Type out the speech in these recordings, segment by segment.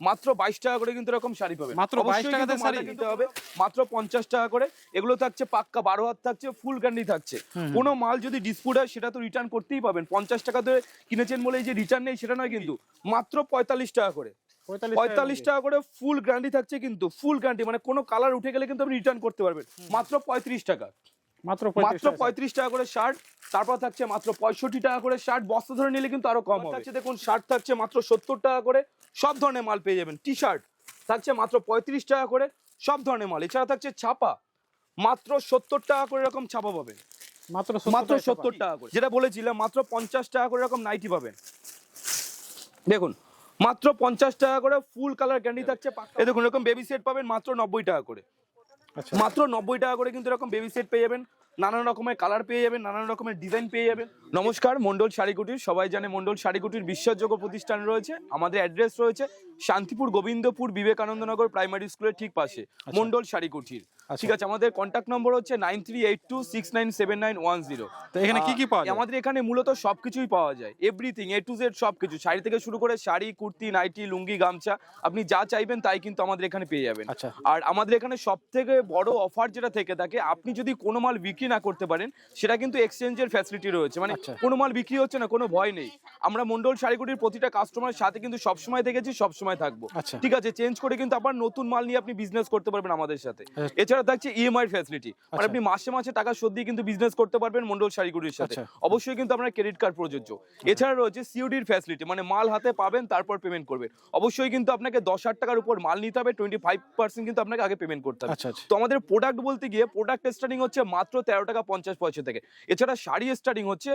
মাত্র বাইশ টাকা করে কিন্তু এরকম শাড়ি পাবেন। মাত্র 22 অবশ্যই টাকাতে শাড়ি? কিনতে হবে। মাত্র পঞ্চাশ টাকা করে। এগুলো থাকছে পাক্কা বারো হাত থাকছে ফুল গ্যান্ডি থাকছে। কোনো মাল যদি ডিসপুট হয় সেটা তো রিটার্ন করতেই পাবেন। পঞ্চাশ টাকা ধরে কিনেছেন বলে এই যে রিটার্ন নেই সেটা নয় কিন্তু। মাত্র পঁয়তাল্লিশ টাকা করে। পঁয়তাল্লিশ টাকা করে ফুল গ্যারান্টি থাকছে কিন্তু। ফুল গ্যারান্টি মানে কোনো কালার উঠে গেলে কিন্তু আপনি রিটার্ন করতে পারবেন। মাত্র পঁয়ত্রিশ টাকা। মাত্র মাত্র পঁয়ত্রিশ টাকা করে শার্ট তারপর থাকছে মাত্র পঁয়ষট্টি টাকা করে শার্ট বস্তা ধরে নিলে কিন্তু আরও কম থাকছে দেখুন শার্ট থাকছে মাত্র সত্তর টাকা করে সব ধরনের মাল পেয়ে যাবেন। টি শার্ট থাকছে মাত্র পঁয়ত্রিশ টাকা করে সব ধরনের মাল। এছাড়া থাকছে ছাপা মাত্র সত্তর টাকা করে এরকম ছাপা পাবেন। মাত্র মাত্র সত্তর টাকা করে। যেটা বলেছিলাম মাত্র পঞ্চাশ টাকা করে এরকম নাইটি পাবেন। দেখুন মাত্র পঞ্চাশ টাকা করে ফুল কালার ক্যান্ডি থাকছে এই দেখুন এরকম বেবি সেট পাবেন মাত্র নব্বই টাকা করে। মাত্র নব্বই টাকা করে কিন্তু এরকম বেবি সেট পেয়ে যাবেন। নানান রকমের কালার পেয়ে যাবেন, নানান রকমের ডিজাইন পেয়ে যাবেন। নমস্কার, মন্ডল শাড়িকুটির, সবাই জানে মন্ডল শাড়িকুটির বিশ্বাসযোগ্য প্রতিষ্ঠান রয়েছে। আমাদের অ্যাড্রেস রয়েছে শান্তিপুর গোবিন্দপুর বিবেকানন্দনগর প্রাইমারি স্কুলের ঠিক পাশে মন্ডল শাড়িকুটির ঠিক আছে আমাদের কন্ট্যাক্ট নম্বর হচ্ছে nine three eight two six nine seven nine one zero এখানে কি কি পাওয়া যায়? আমাদের এখানে মূলত সবকিছুই পাওয়া যায়। এভরিথিং এ টু জেড সবকিছু। শাড়ি থেকে শুরু করে শাড়ি কুর্তি নাইটি লুঙ্গি গামছা আপনি যা চাইবেন তাই কিন্তু আমাদের এখানে পেয়ে যাবেন। আচ্ছা। আর আমাদের এখানে সব থেকে বড় অফার যেটা থেকে থাকে আপনি যদি কোনো মাল বিক্রি না করতে পারেন সেটা কিন্তু এক্সচেঞ্জের ফ্যাসিলিটি রয়েছে। মানে আচ্ছা। কোনো মাল বিক্রি হচ্ছে না কোনো ভয় নেই। আমরা মন্ডল শাড়িগুটির প্রতিটা কাস্টমারের সাথে কিন্তু সবসময় দেখেছি সবসময় থাকব আচ্ছা। ঠিক আছে চেঞ্জ করে কিন্তু আবার নতুন মাল নিয়ে আপনি বিজনেস করতে পারবেন আমাদের সাথে আচ্ছা। এছাড়া থাকছে ইএমআই ফ্যাসিলিটি মানে আচ্ছা। আপনি মাসে মাসে টাকা শোধ দিয়ে কিন্তু বিজনেস করতে পারবেন মন্ডল শাড়িগুটির সাথে আচ্ছা। অবশ্যই কিন্তু আপনার ক্রেডিট কার্ড প্রযোজ্য এছাড়া রয়েছে সিওডির ফ্যাসিলিটি মানে মাল হাতে পাবেন তারপর পেমেন্ট করবেন অবশ্যই কিন্তু আপনাকে দশ হাজার টাকার উপর মাল নিতে হবে টোয়েন্টি ফাইভ পার্সেন্ট কিন্তু আপনাকে আগে পেমেন্ট করতে হবে তো আমাদের প্রোডাক্ট বলতে গিয়ে প্রোডাক্ট স্টার্টিং হচ্ছে মাত্র তেরো টাকা পঞ্চাশ পয়সা থেকে এছাড়া শাড়ি স্টার্টিং হচ্ছে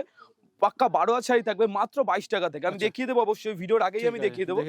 পাক্কা বারো হাজার শাড়ি থাকবে মাত্র বাইশ টাকা থেকে আমি। দেখিয়ে দেবো অবশ্যই ভিডিওর আগেই আমি দেখিয়ে দেবো।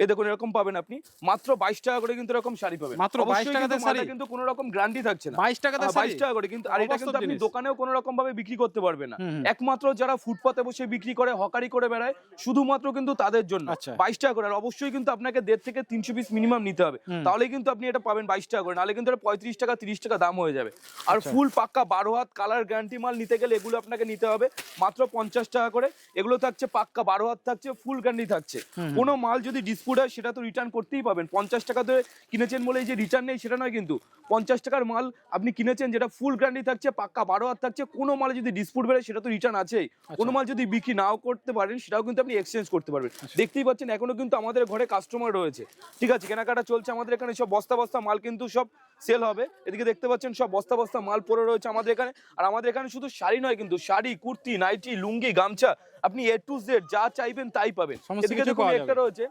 এই দেখুন এরকম পাবেন আপনি। মাত্র বাইশ টাকা করে কিন্তু এরকম শাড়ি পাবেন। মাত্র 22 অবশ্যই টাকাতে শাড়ি? কিন্তু কোনো রকম গ্যারান্টি থাকছে না। 22 টাকাতে হ্যাঁ? 22 টাকা করে কিন্তু আর এটা কিন্তু আপনি দোকানেও কোনো রকম ভাবে বিক্রি করতে পারবেন না। একমাত্র যারা ফুটপাতে বসে বিক্রি করে হকারি করে বেড়ায় শুধুমাত্র কিন্তু তাদের জন্য। আচ্ছা। বাইশ টাকা করে আর অবশ্যই কিন্তু আপনাকে দেড় থেকে তিনশো পিস মিনিমাম নিতে হবে। তাহলে কিন্তু আপনি এটা পাবেন বাইশ টাকা করে নাহলে কিন্তু এটা পঁয়ত্রিশ টাকা তিরিশ টাকা দাম হয়ে যাবে। আর আচ্ছা। ফুল পাক্কা বারো হাত কালার গ্যারান্টি মাল নিতে গেলে এগুলো আপনাকে নিতে হবে মাত্র পঞ্চাশ টাকা করে। এগুলো থাকছে পাক্কা বারো হাত থাকছে ফুল গ্যারান্টি থাকছে। কোনো মাল যদি ডিসপুট হয় সেটা তো রিটার্ন করতেই পাবেন। পঞ্চাশ টাকা ধরে কিনেছেন বলে এই যে রিটার্ন নেই সেটা নয় কিন্তু। পঞ্চাশ টাকার মাল আপনি কিনেছেন যেটা ফুল গ্যারান্টি থাকছে পাক্কা বারো হাত থাকছে কোনো মালে যদি ডিসপুট বেড়ে সেটা তো রিটার্ন আছেই। কোনো মাল যদি বিক্রি নাও করতে পারেন সেটাও কিন্তু আপনি এক্সচেঞ্জ করতে পারবেন। দেখতেই পাচ্ছেন এখনও কিন্তু আমাদের ঘরে কাস্টমার রয়েছে। ঠিক আছে কেনাকাটা চলছে আমাদের এখানে সব বস্তা বস্তা মাল কিন্তু সব সেল হবে। এদিকে দেখতে পাচ্ছেন সব বস্তা বস্তা মাল পড়ে রয়েছে আমাদের এখানে। আর আমাদের এখানে শুধু শাড়ি নয় কিন্তু শাড়ি কুর্তি নাইটি লুঙ্গি গামছা আপনি এ টু জেড যা চাইবেন তাই পাবেন। এদিকে দেখুন একটা রয়েছে।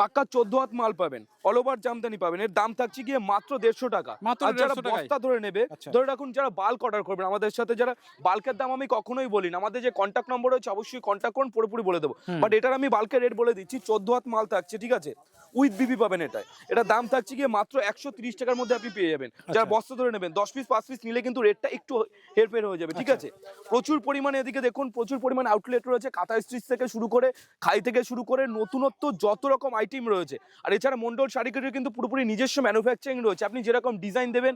পাক্কা চোদ্দ হাত মাল পাবেন। অল ওভার জামদানি পাবেন। এর দাম থাকছে গিয়ে মাত্র দেড়শো টাকা। আর যারা বস্তা ধরে নেবে আচ্ছা। ধরে রাখুন যারা বাল্ক অর্ডার করবেন। আমাদের সাথে যারা বাল্কের দাম আমি কখনোই বলি না আমাদের যে কন্ট্যাক্ট নম্বর রয়েছে অবশ্যই কন্ট্যাক্ট করুন পুরোপুরি বলে দেবো। বাট এটার আমি বাল্কের রেট বলে দিচ্ছি। চোদ্দ হাত মাল থাকছে ঠিক আছে? উইথ বিবি পাবেন এটায়। এটা দাম থাকছে গিয়ে মাত্র একশো তিরিশ টাকার মধ্যে আপনি পেয়ে যাবেন। যারা আচ্ছা। বস্তা ধরে নেবেন দশ পিস পাঁচ পিস নিলে কিন্তু রেটটা একটু হেরফের হয়ে যাবে ঠিক আচ্ছা। আছে? প্রচুর পরিমাণে এদিকে দেখুন প্রচুর পরিমাণে আউটলেট রয়েছে। কাঁথা স্ট্রিচ থেকে শুরু করে খাই থেকে শুরু করে নতুনত্ব যত রকম আইটেম রয়েছে। আর এছাড়া মন্ডল শাড়িগুলির কিন্তু পুরোপুরি নিজস্ব ম্যানুফ্যাকচারিং রয়েছে। আপনি যেরকম ডিজাইন দেবেন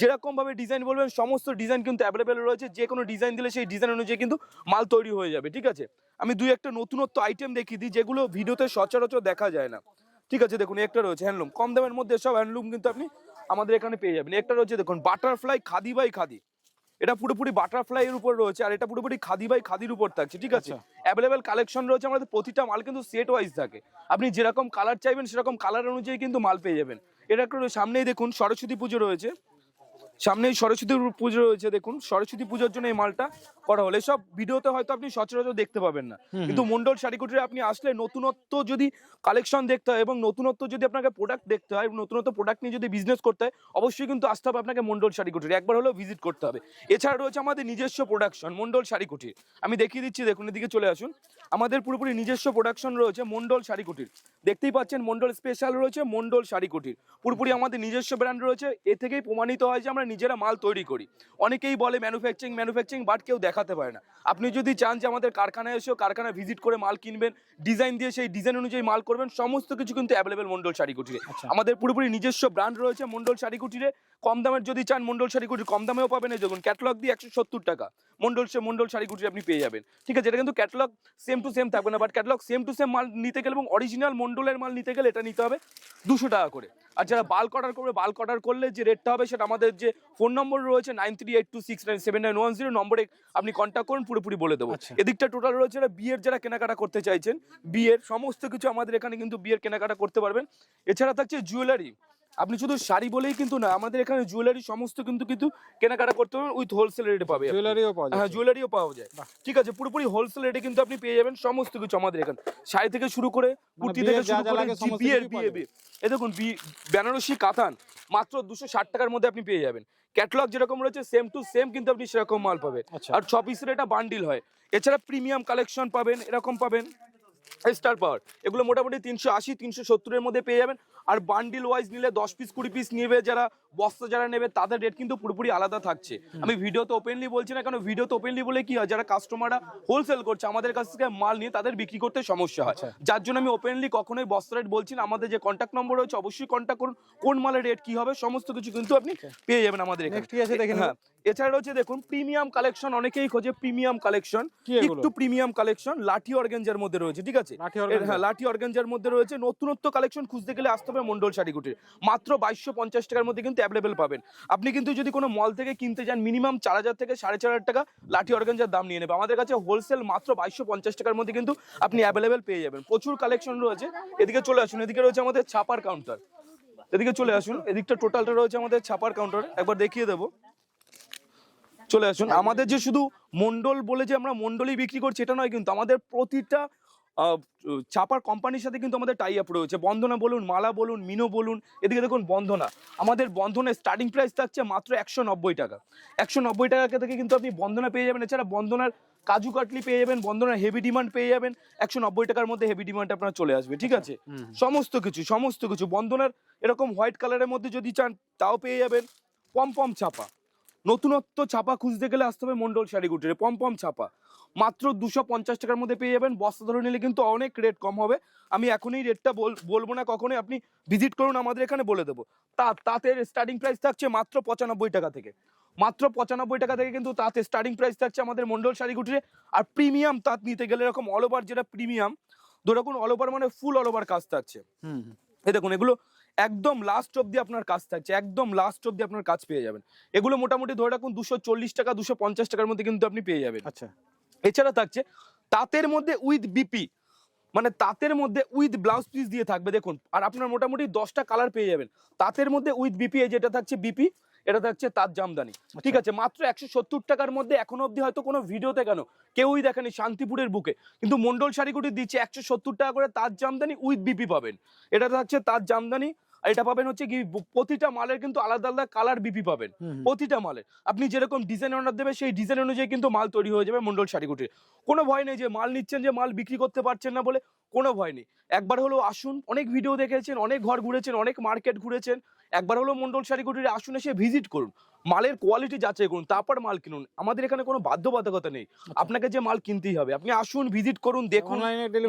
যেরকম ভাবে ডিজাইন বলবেন, সমস্ত ডিজাইন কিন্তু অ্যাভেলেবেল রয়েছে। যে কোনো ডিজাইন দিলে সেই ডিজাইন অনুযায়ী কিন্তু মাল তৈরি হয়ে যাবে, ঠিক আছে? আমি দুই একটা নতুনত্ব আইটেম দেখিয়ে দিই, যেগুলো ভিডিওতে সচরাচর দেখা যায় না। ঠিক আছে, দেখুন, একটা রয়েছে হ্যান্ডলুম কম দামের মধ্যে সব হ্যান্ডলুম কিন্তু আপনি আমাদের এখানে পেয়ে যাবেন। একটা রয়েছে, দেখুন বাটারফ্লাই খাদি বাই খাদি। এটা পুরোপুরি বাটারফ্লাই এর উপর রয়েছে আর এটা পুরোপুরি খাদি বাই খাদির উপর থাকছে ঠিক আছে? আচ্ছা। অ্যাভেলেবেল কালেকশন রয়েছে আমাদের প্রতিটা মাল কিন্তু সেট ওয়াইজ থাকে। আপনি যেরকম কালার চাইবেন সেরকম কালার অনুযায়ী কিন্তু মাল পেয়ে যাবেন। এটা একটু সামনেই দেখুন সরস্বতী পুজো রয়েছে। সামনেই সরস্বতী পুজো রয়েছে দেখুন। সরস্বতী পুজোর জন্য এই মালটা করা হলে। সব ভিডিওতে হয়তো আপনি সচরাচর দেখতে পাবেন না। কিন্তু মন্ডল শাড়িকুটিরে আপনি আসলে নতুনত্ব যদি কালেকশন দেখতে হয় এবং নতুনত্ব যদি আপনাকে প্রোডাক্ট দেখতে হয় নতুনত্ব প্রোডাক্ট নিয়ে যদি বিজনেস করতে হয় অবশ্যই কিন্তু আসতে হবে আপনাকে মন্ডল শাড়িকুটির। একবার হলেও ভিজিট করতে হবে। এছাড়া রয়েছে আমাদের নিজস্ব প্রোডাকশন মন্ডল শাড়িকুটির। আমি দেখিয়ে দিচ্ছি দেখুন এদিকে চলে আসুন। আমাদের পুরোপুরি নিজস্ব প্রোডাকশন রয়েছে মন্ডল শাড়িকুটির। দেখতেই পাচ্ছেন মন্ডল স্পেশাল রয়েছে মন্ডল শাড়িকুটির। পুরোপুরি আমাদের নিজস্ব ব্র্যান্ড রয়েছে। এ থেকেই প্রমাণিত হয় যে আমরা নিজেরা মাল তৈরি করি। অনেকেই বলে ম্যানুফ্যাকচারিং ম্যানুফ্যাকচারিং বাট কেউ দেখাতে পারে না। আপনি যদি চান যে আমাদের কারখানায় এসেও কারখানা ভিজিট করে মাল কিনবেন ডিজাইন দিয়ে সেই ডিজাইন অনুযায়ী মাল করবেন সমস্ত কিছু কিন্তু অ্যাভেলেবেল মন্ডল শাড়ি কুটিরে আচ্ছা। আমাদের পুরোপুরি নিজস্ব ব্র্যান্ড রয়েছে মন্ডল শাড়ি কুটিরে কম দামের যদি চান মন্ডল শাড়ি কুটির কম দামেও পাবেন। এই দেখুন ক্যাটলগ দিয়ে একশো সত্তর টাকা। মন্ডল সে মন্ডল শাড়ি কুটির আপনি পেয়ে যাবেন। ঠিক আছে এটা কিন্তু ক্যাটলগ সেম টু সেম থাকবে না but catalogue same to same মাল নিতে গেলে এবং অরিজিনাল মন্ডলের মাল নিতে গেলে এটা নিতে হবে দুশো টাকা করে। আর যারা বাল্ক অর্ডার করবে বাল্ক অর্ডার করলে যে রেটটা হবে সেটা আমাদের যে ফোন নম্বর রয়েছে nine three eight two six nine seven nine one zero নম্বরে আপনি কন্ট্যাক্ট করুন পুরোপুরি বলে দেবো। আচ্ছা। এদিকটা টোটাল রয়েছে যারা বিয়ের যারা কেনাকাটা করতে চাইছেন বিয়ের সমস্ত কিছু আমাদের এখানে কিন্তু বিয়ের কেনাকাটা করতে পারবেন। এছাড়া থাকছে জুয়েলারি আপনি শুধু শাড়ি বলেই কিন্তু না আমাদের এখানে জুয়েলারি সমস্ত কিন্তু কিন্তু কেনাকাটা করতে পারবেন উইথ হোলসেল রেটে পাবে। জুয়েলারিও পাওয়া যায়। হ্যাঁ জুয়েলারিও পাওয়া যায়। ঠিক আছে পুরোপুরি হোলসেল রেটে কিন্তু আপনি পেয়ে যাবেন সমস্ত কিছু আমাদের এখানে। শাড়ি থেকে শুরু করে কুর্তি থেকে শুরু করে বিয়ের বিয়ে বিয়ে এ দেখুন বেনারসি কাতান মাত্র দুশো ষাট টাকার মধ্যে আপনি পেয়ে যাবেন। ক্যাটলগ যেরকম রয়েছে সেম টু সেম কিন্তু আপনি সেরকম মাল পাবেন। আচ্ছা। আর ছ পিসের এটা বান্ডিল হয়। এছাড়া প্রিমিয়াম কালেকশন পাবেন এরকম পাবেন। স্টার পাওয়ার এগুলো মোটামুটি তিনশো আশি, তিনশো সত্তরের মধ্যে পেয়ে যাবেন। আর বান্ডিল ওয়াইজ নিলে দশ পিস কুড়ি পিস নেবে যারা বস্তা যারা নেবে তাদের রেট কিন্তু পুরোপুরি আলাদা থাকছে। আমি ভিডিওতে ওপেনলি বলছি না কারণ ভিডিওতে ওপেনলি বলে কি হয় যারা কাস্টমাররা হোলসেল করছে আমাদের কাছ থেকে মাল নিয়ে তাদের বিক্রি করতে সমস্যা হয়। আচ্ছা। যার জন্য আমি ওপেনলি কখনোই বস্তা রেট বলছি না আমাদের যে কন্ট্যাক্ট নম্বর রয়েছে অবশ্যই কন্ট্যাক্ট করুন কোন মালের রেট কি হবে সমস্ত কিছু কিন্তু আপনি পেয়ে যাবেন আমাদের এখানে। নেক্সট কি আছে দেখে হ্যাঁ এছাড়া রয়েছে দেখুন প্রিমিয়াম কালেকশন অনেকেই খোঁজে প্রিমিয়াম কালেকশন? একটু প্রিমিয়াম কালেকশন লাঠি অর্গেঞ্জার মধ্যে রয়েছে ঠিক আছে? হ্যাঁ লাঠি অর্গেঞ্জার মধ্যে রয়েছে নতুনত্ব কালেকশন খুঁজতে গেলে আসতে হবে মন্ডল শাড়িগুটির। মাত্র বাইশশো পঞ্চাশ টাকার মধ্যে কিন্তু অ্যাভেলেবেল পাবেন। আপনি কিন্তু যদি কোনো মল থেকে কিনতে যান মিনিমাম চার হাজার থেকে সাড়ে চার হাজার টাকা লাঠি অর্গেঞ্জার দাম নিয়ে নেবে। আমাদের কাছে হোলসেল মাত্র বাইশশো পঞ্চাশ টাকার মধ্যে কিন্তু আপনি অ্যাভেলেবেল পেয়ে যাবেন। প্রচুর কালেকশন রয়েছে। এদিকে চলে আসুন, এদিকে রয়েছে আমাদের ছাপার কাউন্টার এদিকে চলে আসুন, এদিকটা টোটালটা রয়েছে আমাদের ছাপার কাউন্টার একবার দেখিয়ে দেবো। চলে আসুন। আমাদের যে শুধু মন্ডল বলে যে আমরা মন্ডলই বিক্রি করছি, এটা নয় কিন্তু আমাদের প্রতিটা চাপার কোম্পানির সাথে কিন্তু আমাদের টাই আপ রয়েছে। বন্ধনা বলুন মালা বলুন মিনো বলুন এদিকে দেখুন বন্ধনা আমাদের বন্ধনের স্টার্টিং প্রাইস থাকছে মাত্র একশো নব্বই টাকা। একশো নব্বই টাকা থেকে কিন্তু আপনি বন্ধনা পেয়ে যাবেন। এছাড়া বন্ধনার কাজু কাটলি পেয়ে যাবেন বন্ধনার হেভি ডিমান্ড পেয়ে যাবেন। একশো নব্বই টাকার মধ্যে হেভি ডিমান্ড আপনার চলে আসবে ঠিক আছে? সমস্ত কিছু সমস্ত কিছু। বন্ধনার এরকম হোয়াইট কালারের মধ্যে যদি চান তাও পেয়ে যাবেন। পম পম ছাপা নতুনত্ব ছাপা খুঁজতে গেলে আসতে হবে মন্ডল শাড়ি গুটিরে পম পম ছাপা মাত্র দুশো পঞ্চাশ টাকার মধ্যে পেয়ে যাবেন। বস্তা ধরে নিলে কিন্তু অনেক রেট কম হবে। আমি এখনই রেটটা বলব না কখনোই আপনি ভিজিট করুন আমাদের এখানে বলে দেবো। তা তাতে স্টার্টিং প্রাইস থাকছে মাত্র পঁচানব্বই টাকা থেকে। মাত্র পঁচানব্বই টাকা থেকে কিন্তু তাতে স্টার্টিং প্রাইস থাকছে আমাদের মন্ডল শাড়ি গুটিরে আর প্রিমিয়াম তাঁত নিতে গেলে এরকম অল ওভার যেটা প্রিমিয়াম ধরুন অল ওভার মানে ফুল অল ওভার কাজ থাকছে। এই দেখুন এগুলো একদম লাস্ট অবধি আপনার কাজ থাকছে একদম লাস্ট অবধি আপনার কাজ পেয়ে যাবেন। এগুলো মোটামুটি ধরে রাখুন দুশো চল্লিশ টাকা দুশো পঞ্চাশ টাকার মধ্যে কিন্তু আপনি পেয়ে যাবেন। আচ্ছা। এছাড়া থাকছে তাঁতের মধ্যে উইথ বিপি মানে তাঁতের মধ্যে উইথ ব্লাউজ পিস দিয়ে থাকবে দেখুন। আর আপনার মোটামুটি দশটা কালার পেয়ে যাবেন। তাঁতের মধ্যে উইথ বিপি এই যেটা থাকছে বিপি এটা থাকছে তাঁত জামদানি। ঠিক আছে মাত্র একশো সত্তর টাকার মধ্যে এখনও অবধি হয়তো কোনো ভিডিওতে কেন কেউই দেখেনি শান্তিপুরের বুকে। কিন্তু মন্ডল শাড়িগুটি দিচ্ছে একশো সত্তর টাকা করে তাঁত জামদানি উইথ বিপি পাবেন। এটা থাকছে তাঁত জামদানি আর এটা পাবেন হচ্ছে কি প্রতিটা মালের কিন্তু আলাদা আলাদা কালার বিপি পাবেন। প্রতিটা মালের আপনি যেরকম ডিজাইন অর্ডার দেবে সেই ডিজাইন অনুযায়ী কিন্তু মাল তৈরি হয়ে যাবে মন্ডল শাড়িগুটির। কোনো ভয় নেই যে মাল নিচ্ছেন যে মাল বিক্রি করতে পারছেন না বলে কোনো ভয় নেই। একবার হলো আসুন অনেক ভিডিও দেখেছেন অনেক ঘর ঘুরেছেন অনেক মার্কেট ঘুরেছেন। একবার হলো মন্ডল শাড়িগুটির আসুন এসে ভিজিট করুন। মালের কোয়ালিটি যাচাই করুন তারপর মাল কিনুন। আমাদের এখানে কোনো বাধ্যবাধকতা নেই। আপনাকে যে মাল কিনতেই হবে আপনি আসুন ভিজিট করুন দেখুন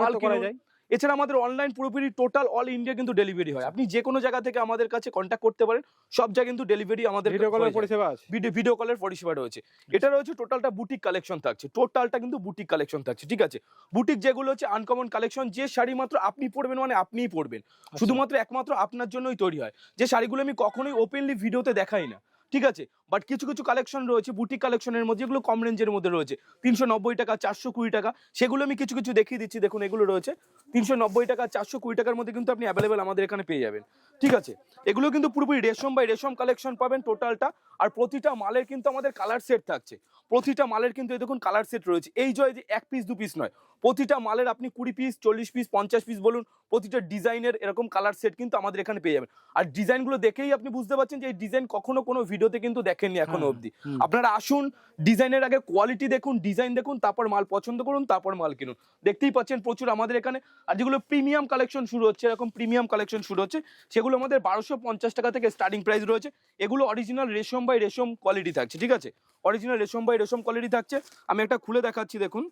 মাল করা যায়। এছাড়া আমাদের অনলাইন পুরোপুরি টোটাল অল ইন্ডিয়া কিন্তু ডেলিভারি হয়। আপনি যে কোনো জায়গা থেকে আমাদের কাছে কন্ট্যাক্ট করতে পারেন সব জায়গায় কিন্তু ডেলিভারি আমাদের ভিডিও কলের পরিষেবা আছে। ভিডিও ভিডিও কলের পরিষেবা রয়েছে। এটা রয়েছে টোটালটা বুটিক কালেকশন থাকছে। টোটালটা কিন্তু বুটিক কালেকশন থাকছে ঠিক আছে? বুটিক যেগুলো হচ্ছে আনকমন কালেকশন যে শাড়ি মাত্র আপনি পরবেন মানে আপনিই পরবেন। শুধুমাত্র একমাত্র আপনার জন্যই তৈরি হয়। যে শাড়িগুলো আমি কখনোই ওপেনলি ভিডিওতে দেখাই না। ঠিক আছে? বাট কিছু কিছু কালেকশন রয়েছে বুটিক কালেকশনের মধ্যে, যেগুলো কম রেঞ্জের মধ্যে রয়েছে। তিনশো নব্বই টাকা, চারশো কুড়ি টাকা, সেগুলো আমি কিছু কিছু দেখিয়ে দিচ্ছি, দেখুন এগুলো রয়েছে। তিনশো নব্বই টাকা, চারশো কুড়ি টাকার মধ্যে কিন্তু আপনি অ্যাভেলেবেল আমাদের এখানে পেয়ে যাবেন। ঠিক আছে? এগুলো কিন্তু পুরোপুরি রেশম বাই রেশম কালেকশন পাবেন টোটালটা আর প্রতিটা মালের কিন্তু আমাদের কালার সেট থাকছে। প্রতিটা মালের কিন্তু এই দেখুন কালার সেট রয়েছে। এই জয় যে এক পিস দু পিস নয়। প্রতিটা মালের আপনি কুড়ি পিস চল্লিশ পিস পঞ্চাশ পিস বলুন প্রতিটা ডিজাইনের এরকম কালার সেট কিন্তু আমাদের এখানে পেয়ে যাবেন। আর ডিজাইনগুলো দেখেই আপনি বুঝতে পারছেন যে এই ডিজাইন কখনো কোনো ভিডিওতে কিন্তু দেখেননি এখনও হুম, অবধি। আপনারা আসুন ডিজাইনের আগে কোয়ালিটি দেখুন ডিজাইন দেখুন তারপর মাল পছন্দ করুন তারপর মাল কিনুন। দেখতেই পাচ্ছেন প্রচুর আমাদের এখানে। আর যেগুলো প্রিমিয়াম কালেকশন শুরু হচ্ছে এরকম প্রিমিয়াম কালেকশন শুরু হচ্ছে সেগুলো আমাদের বারোশো পঞ্চাশ টাকা থেকে স্টার্টিং প্রাইস রয়েছে। এগুলো অরিজিনাল রেশম বাই রেশম কোয়ালিটি থাকছে ঠিক আছে? অরিজিনাল রেশম বাই রেশম কোয়ালিটি থাকছে। আমি একটা খুলে দেখাচ্ছি দেখুন।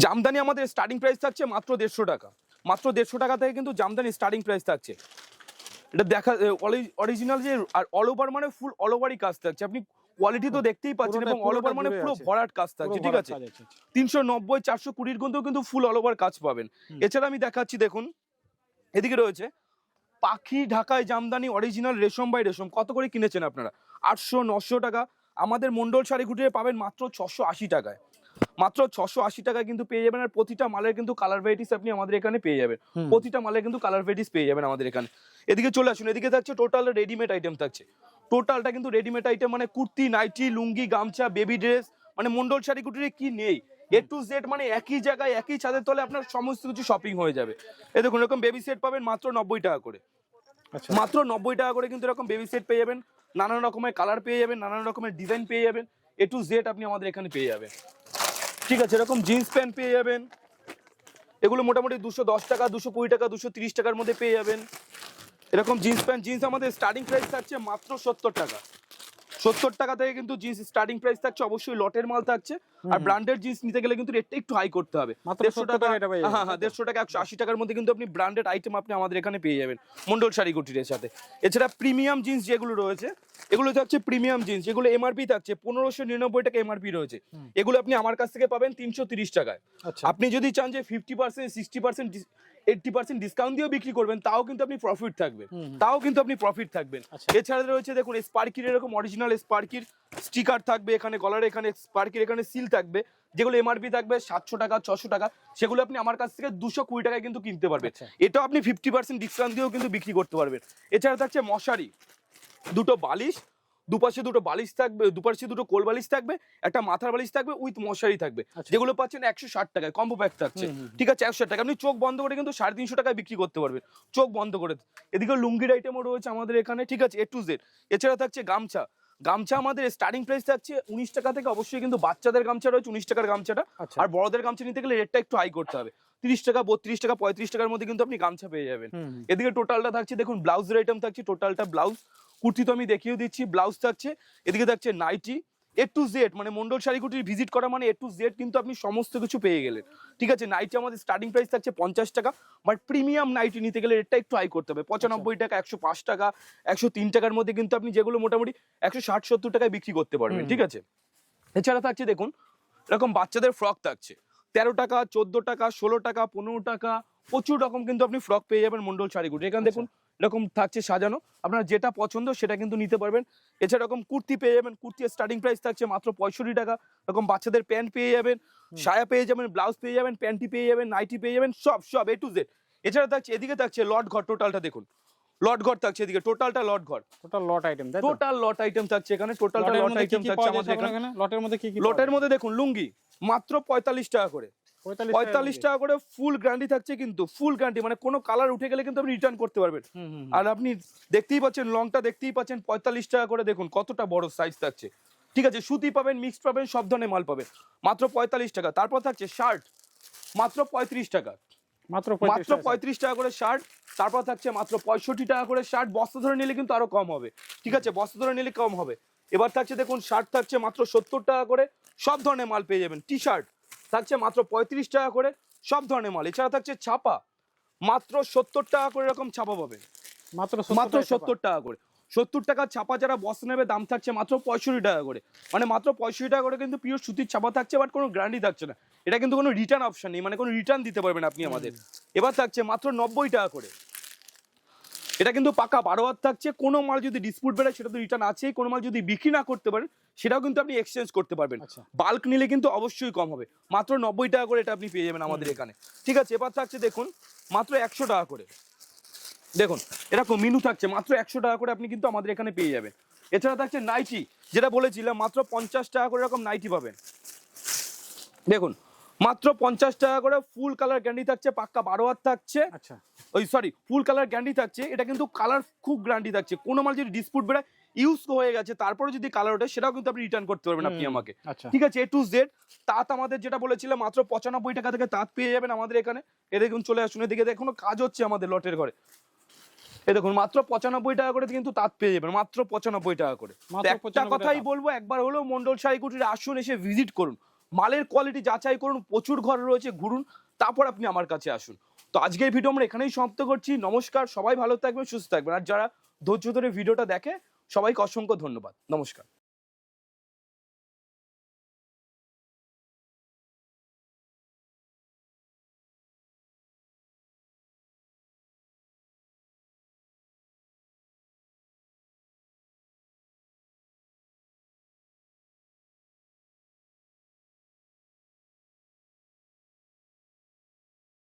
জামদানি আমাদের স্টার্টিং প্রাইস থাকছে মাত্র দেড়শো টাকা। মাত্র দেড়শো টাকা থেকে কিন্তু জামদানি স্টার্টিং প্রাইস থাকছে। এটা দেখা অরিজিনাল যে আর অল ওভার মানে ফুল অল ওভারই কাজ থাকছে। আপনি কোয়ালিটি তো দেখতেই পাচ্ছেন এবং অল ওভার মানে পুরো ভরাট কাজ থাকছে ঠিক আছে? তিনশো নব্বই চারশো কুড়ির কিন্তু কিন্তু ফুল অল ওভার কাজ পাবেন। এছাড়া আমি দেখাচ্ছি দেখুন এদিকে রয়েছে পাখি ঢাকায় জামদানি অরিজিনাল রেশম বাই রেশম। কত করে কিনেছেন আপনারা? আটশো নশো টাকা। আমাদের মন্ডল শাড়ি কুটিরে পাবেন মাত্র ছশো আশি টাকায়। মাত্র ছশো আশি টাকায় কিন্তু পেয়ে যাবেন আর প্রতিটা মালের কিন্তু কালার ভ্যারাইটিস আপনি আমাদের এখানে পেয়ে যাবেন। প্রতিটা মালের কিন্তু কালার ভ্যারাইটিস পেয়ে যাবেন আমাদের এখানে। এদিকে চলে আসুন এদিকে থাকছে টোটাল রেডিমেড আইটেম থাকছে। টোটালটা কিন্তু রেডিমেড আইটেম মানে কুর্তি নাইটি লুঙ্গি গামছা বেবি ড্রেস মানে মন্ডল শাড়ি কুটিরে কি নেই? এ টু জেড মানে একই জায়গায় একই ছাদের তলে আপনার সমস্ত কিছু শপিং হয়ে যাবে। এ দেখুন এরকম বেবি সেট পাবেন মাত্র নব্বই টাকা করে। আচ্ছা। মাত্র নব্বই টাকা করে কিন্তু এরকম বেবি সেট পেয়ে যাবেন। নানান রকমের কালার পেয়ে যাবেন নানান রকমের ডিজাইন পেয়ে যাবেন। এ টু জেড আপনি আমাদের এখানে পেয়ে যাবেন। ঠিক আছে, এরকম জিন্স প্যান্ট পেয়ে যাবেন। এগুলো মোটামুটি দুশো দশ টাকা, দুশো কুড়ি টাকা, দুশো তিরিশ টাকার মধ্যে পেয়ে যাবেন। এরকম জিন্স প্যান্ট জিন্স আমাদের স্টার্টিং প্রাইস থাকছে মাত্র সত্তর টাকা। সত্তর টাকা থেকে কিন্তু জিন্স স্টার্টিং প্রাইস থাকছে, অবশ্যই লটের মাল থাকছে। আর। ব্র্যান্ডেড জিন্স নিতে গেলে কিন্তু রেটটা একটু হাই করতে হবে দেড়শো টাকা হ্যাঁ হ্যাঁ? দেড়শো টাকা একশো আশি টাকার মধ্যে কিন্তু আপনি ব্র্যান্ডেড আইটেম আপনি আমাদের এখানে পেয়ে যাবেন মন্ডল শাড়ি কুটিরের সাথে এছাড়া প্রিমিয়াম জিন্স যেগুলো রয়েছে এগুলো থাকছে প্রিমিয়াম জিন্স যেগুলো এমআরপি থাকছে পনেরোশো নিরানব্বই টাকা এমআরপি রয়েছে এগুলো আপনি আমার কাছ থেকে পাবেন তিনশো তিরিশ টাকায় আচ্ছা আপনি যদি চান যে fifty percent sixty percent eighty percent discount দিয়েও বিক্রি করবেন তাও কিন্তু আপনি প্রফিট থাকবেন হুম। তাও কিন্তু আপনি প্রফিট থাকবেন আচ্ছা। এছাড়া রয়েছে দেখুন স্পার্কির এরকম অরিজিনাল স্পার্কির স্টিকার থাকবে এখানে গলার এখানে স্পার্কির এখানে সিল থাকবে যেগুলো এমআরপি থাকবে সাতশো টাকা ছশো টাকা সেগুলো আপনি আমার কাছ থেকে দুশো কুড়ি টাকায় কিন্তু কিনতে পারবেন। আচ্ছা। এটাও আপনি ফিফটি পার্সেন্ট ডিসকাউন্ট দিয়েও কিন্তু বিক্রি করতে পারবেন। এছাড়া থাকছে মশারি দুটো বালিশ দুপাশে দুটো বালিশ থাকবে দুপাশে দুটো কোল বালিশ থাকবে একটা মাথার বালিশ থাকবে উইথ মশারি থাকবে। আচ্ছা। যেগুলো পাচ্ছেন একশো ষাট টাকায় কম্বো প্যাক থাকছে। ঠিক আছে একশো ষাট টাকা আপনি চোখ বন্ধ করে কিন্তু সাড়ে তিনশো টাকায় বিক্রি করতে পারবেন। চোখ বন্ধ করে। এদিকে লুঙ্গির আইটেমও রয়েছে আমাদের এখানে ঠিক আছে এ টু জেড এছাড়া থাকছে গামছা। গামছা আমাদের স্টার্টিং প্রাইস থাকছে উনিশ টাকা থেকে অবশ্যই কিন্তু বাচ্চাদের গামছা রয়েছে উনিশ টাকার গামছাটা। আচ্ছা। আর বড়দের গামছা নিতে গেলে রেটটা একটু হাই করতে হবে। তিরিশ টাকা বত্রিশ টাকা পঁয়ত্রিশ টাকার মধ্যে কিন্তু আপনি গামছা পেয়ে যাবেন। এদিকে টোটালটা থাকছে দেখুন ব্লাউজের আইটেম থাকছে টোটালটা ব্লাউজ কুর্তি তো আমি দেখিয়ে দিচ্ছি ব্লাউজ থাকছে এদিকে থাকছে নাইটি এ টু জেড মানে মন্ডল শাড়ি কুটির ভিজিট করা মানে এ টু জেড কিন্তু আপনি সমস্ত কিছু পেয়ে গেলেন। ঠিক আছে? নাইটি আমাদের স্টার্টিং প্রাইস থাকছে পঞ্চাশ টাকা বাট প্রিমিয়াম নাইটি নিতে গেলে রেটটা একটু হাই করতে হবে। পঁচানব্বই টাকা একশো পাঁচ টাকা একশো তিন টাকার মধ্যে কিন্তু আপনি যেগুলো মোটামুটি একশো ষাট সত্তর টাকায় বিক্রি করতে পারবেন। ঠিক আছে? এছাড়া থাকছে দেখুন এরকম বাচ্চাদের ফ্রক থাকছে। তেরো টাকা চোদ্দ টাকা ষোলো টাকা পনেরো টাকা প্রচুর রকম কিন্তু আপনি ফ্রক পেয়ে যাবেন মন্ডল শাড়িগুলো এখানে দেখুন এরকম থাকছে সাজানো। আপনার যেটা পছন্দ সেটা কিন্তু নিতে পারবেন। এছাড়া এরকম কুর্তি পেয়ে যাবেন কুর্তির স্টার্টিং প্রাইস থাকছে মাত্র পঁয়ষট্টি টাকা। এরকম বাচ্চাদের প্যান্ট পেয়ে যাবেন সায়া পেয়ে যাবেন ব্লাউজ পেয়ে যাবেন প্যান্টি পেয়ে যাবেন নাইটি পেয়ে যাবেন সব সব এ টু জেড এছাড়া থাকছে এদিকে থাকছে লট ঘর টোটালটা দেখুন। লট ঘর থাকছে এদিকে টোটালটা লট ঘর। Total lot item total lot item থাকছে এখানে টোটালটা লট আইটেম থাকছে আমাদের এখানে। লটের মধ্যে কি কি লটের মধ্যে দেখুন লুঙ্গি মাত্র পঁয়তাল্লিশ টাকা করে। পঁয়তাল্লিশ টাকা করে। ফুল গ্যারান্টি থাকছে কিন্তু ফুল গ্যারান্টি মানে কোনো কালার উঠে গেলে কিন্তু আপনি রিটার্ন করতে পারবেন। আর আপনি দেখতেই পাচ্ছেন লংটা দেখতেই পাচ্ছেন পঁয়তাল্লিশ টাকা করে দেখুন কতটা বড় সাইজ থাকছে। ঠিক আছে সুতি পাবেন মিক্সড পাবেন সব ধরনের মাল পাবেন। মাত্র পঁয়তাল্লিশ টাকা। তারপর থাকছে শার্ট মাত্র পঁয়ত্রিশ টাকা। মাত্র মাত্র পঁয়ত্রিশ টাকা করে শার্ট তারপর থাকছে মাত্র পঁয়ষট্টি টাকা করে শার্ট বস্তা ধরে নিলে কিন্তু আরও কম হবে। ঠিক আছে বস্তা ধরে নিলে কম হবে। এবার থাকছে দেখুন শার্ট থাকছে মাত্র সত্তর টাকা করে সব ধরনের মাল পেয়ে যাবেন। টি শার্ট থাকছে মাত্র পঁয়ত্রিশ টাকা করে সব ধরনের মাল। এছাড়া থাকছে ছাপা। মাত্র সত্তর টাকা করে এরকম ছাপা পাবে মাত্র মাত্র সত্তর টাকা করে। সত্তর টাকার ছাপা যারা বস্তা নেবে দাম থাকছে মাত্র পঁয়ষট্টি টাকা করে। মানে মাত্র পঁয়ষট্টি টাকা করে কিন্তু পিওর সুতির ছাপা থাকছে বাট কোনো গ্যারান্টি থাকছে না। এটা কিন্তু কোনো রিটার্ন অপশন নেই মানে কোনো রিটার্ন দিতে পারবেন আপনি আমাদের। এবার থাকছে মাত্র নব্বই টাকা করে। এটা কিন্তু পাকা বারো হাত থাকছে কোনো মাল যদি ডিসপুট বেড়ে সেটা তো রিটার্ন আছেই কোনো মাল যদি বিক্রি না করতে পারেন সেটাও কিন্তু আপনি এক্সচেঞ্জ করতে পারবেন। আচ্ছা। বাল্ক নিলে কিন্তু অবশ্যই কম হবে। মাত্র নব্বই টাকা করে এটা আপনি পেয়ে যাবেন আমাদের এখানে। ঠিক আছে এবার থাকছে দেখুন মাত্র একশো টাকা করে। দেখুন এরকম মিনু থাকছে মাত্র একশো টাকা করে আপনি কিন্তু আমাদের এখানে পেয়ে যাবেন। এছাড়া থাকছে নাইটি যেটা বলেছিলাম মাত্র পঞ্চাশ টাকা করে এরকম নাইটি পাবেন। দেখুন মাত্র পঞ্চাশ টাকা করে ফুল কালার ক্যান্ডি থাকছে পাক্কা বারো হাত থাকছে। আচ্ছা। ওই সরি ফুল কালার গ্যারান্টি থাকছে এটা কিন্তু কালার খুব গ্যারান্টি থাকছে। কোনো মাল যদি ডিসপুট বেড়ায় ইউজ হয়ে গেছে তারপরে যদি কালার ওঠে সেটাও কিন্তু আপনি রিটার্ন করতে পারবেন আপনি আমাকে। আচ্ছা। ঠিক আছে এ টু জেড তাঁত আমাদের যেটা বলেছিলাম মাত্র পঁচানব্বই টাকা থেকে তাঁত পেয়ে যাবেন আমাদের এখানে। এ দেখুন চলে আসুন এদিকে এখনও কাজ হচ্ছে আমাদের লটের ঘরে। এ দেখুন মাত্র পঁচানব্বই টাকা করে কিন্তু তাঁত পেয়ে যাবেন মাত্র পঁচানব্বই টাকা করে। একটা কথাই বলব একবার হলো মন্ডল কুটির আসুন এসে ভিজিট করুন। মালের কোয়ালিটি যাচাই করুন প্রচুর ঘর রয়েছে ঘুরুন তারপর আপনি আমার কাছে আসুন। তো আজকের ভিডিও আমরা এখানেই সমাপ্ত করছি। নমস্কার, সবাই ভালো থাকবেন, সুস্থ থাকবেন। আর যারা ধৈর্য ধরে ভিডিওটা দেখে, সবাইকে অসংখ্য ধন্যবাদ। নমস্কার।